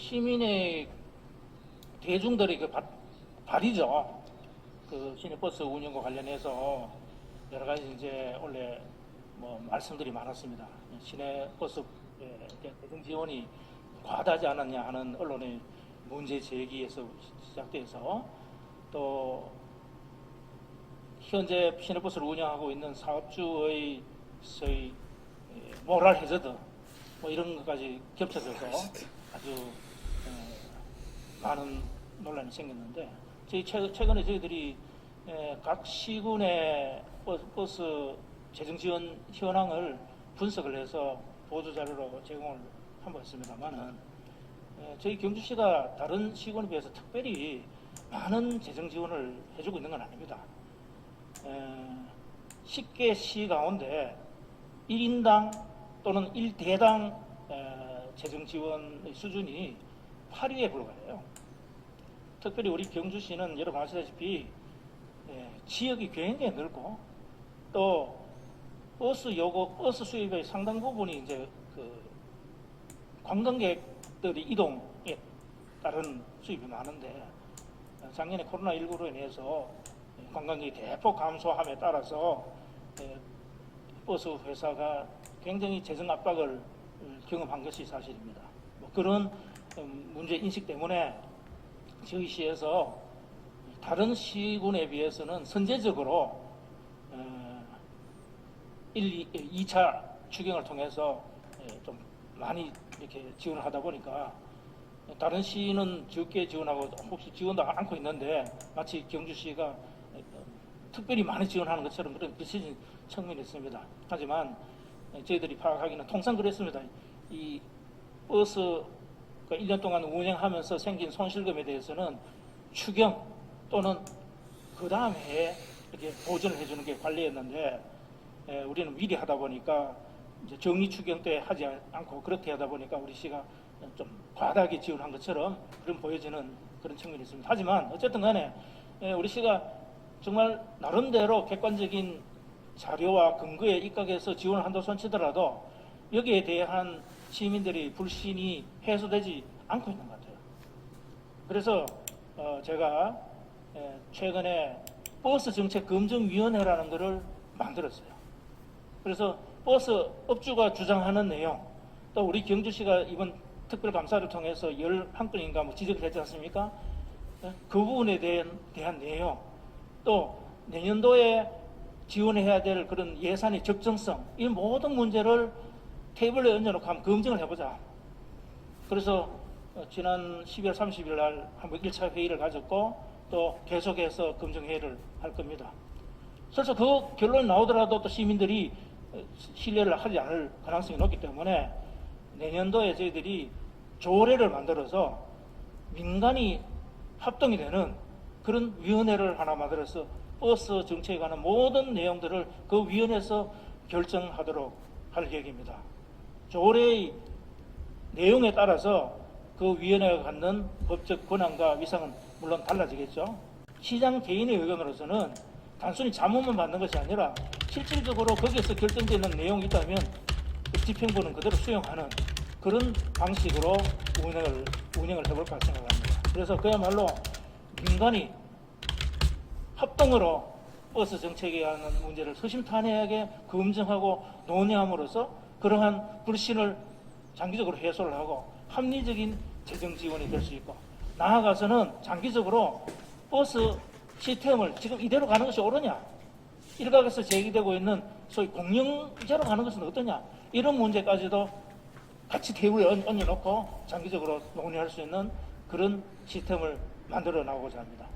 시민의 대중들의 그 바, 발의죠. 그 시내버스 운영과 관련해서 여러 가지 이제 원래 뭐 말씀들이 많았습니다. 시내버스 대중 지원이 과다하지 않았냐 하는 언론의 문제 제기에서 시작돼서 또 현재 시내버스를 운영하고 있는 사업주의 모랄 해저드 뭐 이런 것까지 겹쳐져서 아주 에, 많은 논란이 생겼는데 저희 최, 최근에 저희들이 에, 각 시군의 버스, 재정 지원 현황을 분석을 해서 보조 자료로 제공을 한바 있습니다만은 에, 저희 경주시가 다른 시군에 비해서 특별히 많은 재정 지원을 해주고 있는 건 아닙니다. 에, 10개 시 가운데 1인당 또는 1대당 에, 재정 지원의 수준이 8위에 불과해요. 특별히 우리 경주시는 여러분 아시다시피 에, 지역이 굉장히 넓고 또 버스 요거 버스 수입의 상당 부분이 이제 그 관광객들이 이동에 따른 수입이 많은데 작년에 코로나 19로 인해서 관광객이 대폭 감소함에 따라서 에, 버스 회사가 굉장히 재정 압박을 경험한 것이 사실입니다. 뭐 그런 음, 문제 인식 때문에 저희 시에서 다른 시군에 비해서는 선제적으로 어, 1, 2, 차 추경을 통해서 예, 좀 많이 이렇게 지원을 하다 보니까 다른 시는 적게 지원하고 혹시 지원도 않고 있는데 마치 경주시가 어, 특별히 많이 지원하는 것처럼 그런 비춰진 측면이 있습니다. 하지만 저희들이 파악하기는 통상 그랬습니다. 이 버스 1년 동안 운영하면서 생긴 손실금에 대해서는 추경 또는 그 다음 해에 이렇게 보전을 해주는 게 관리였는데 에, 우리는 미리 하다 보니까 이제 정리 추경 때 하지 않고 그렇게 하다 보니까 우리 시가 좀 과다하게 지원한 것처럼 그런 보여지는 그런 측면이 있습니다. 하지만 어쨌든 간에 에, 우리 시가 정말 나름대로 객관적인 자료와 근거에 입각해서 지원을 한다고 손치더라도 여기에 대한 시민들의 불신이 해소되지 않고 있는 것 같아요. 그래서 어, 제가 에, 최근에 버스 정책 검증위원회라는 것을 만들었어요. 그래서 버스 업주가 주장하는 내용, 또 우리 경주시가 이번 특별 감사를 통해서 11건인가 뭐 지적을 했지 않습니까? 예, 그 부분에 대한, 대한 내용, 또 내년도에 지원해야 될 그런 예산의 적정성, 이 모든 문제를 테이블에 얹어놓고 한번 검증을 해보자. 그래서 어, 지난 12월 30일 날 한번 1차 회의를 가졌고 또 계속해서 검증회의를 할 겁니다. 그래서 그 결론이 나오더라도 또 시민들이 어, 신뢰를 하지 않을 가능성이 높기 때문에 내년도에 저희들이 조례를 만들어서 민간이 합동이 되는 그런 위원회를 하나 만들어서 버스 정책에 관한 모든 내용들을 그 위원회에서 결정하도록 할 계획입니다. 조례의 내용에 따라서 그 위원회가 갖는 법적 권한과 위상은 물론 달라지겠죠. 시장 개인의 의견으로서는 단순히 자문만 받는 것이 아니라 실질적으로 거기에서 결정되는 내용이 있다면 그 지평부는 그대로 수용하는 그런 방식으로 운영을, 운영을 해볼까 생각합니다. 그래서 그야말로 민간이 합동으로 버스 정책에 관한 문제를 소심탄회하게 검증하고 논의함으로써 그러한 불신을 장기적으로 해소를 하고 합리적인 재정 지원이 될 수 있고 나아가서는 장기적으로 버스 시스템을 지금 이대로 가는 것이 옳으냐 일각에서 제기되고 있는 소위 공영제로 가는 것은 어떠냐 이런 문제까지도 같이 테이블에 얹- 얹어놓고 장기적으로 논의할 수 있는 그런 시스템을 만들어 나오고자 합니다.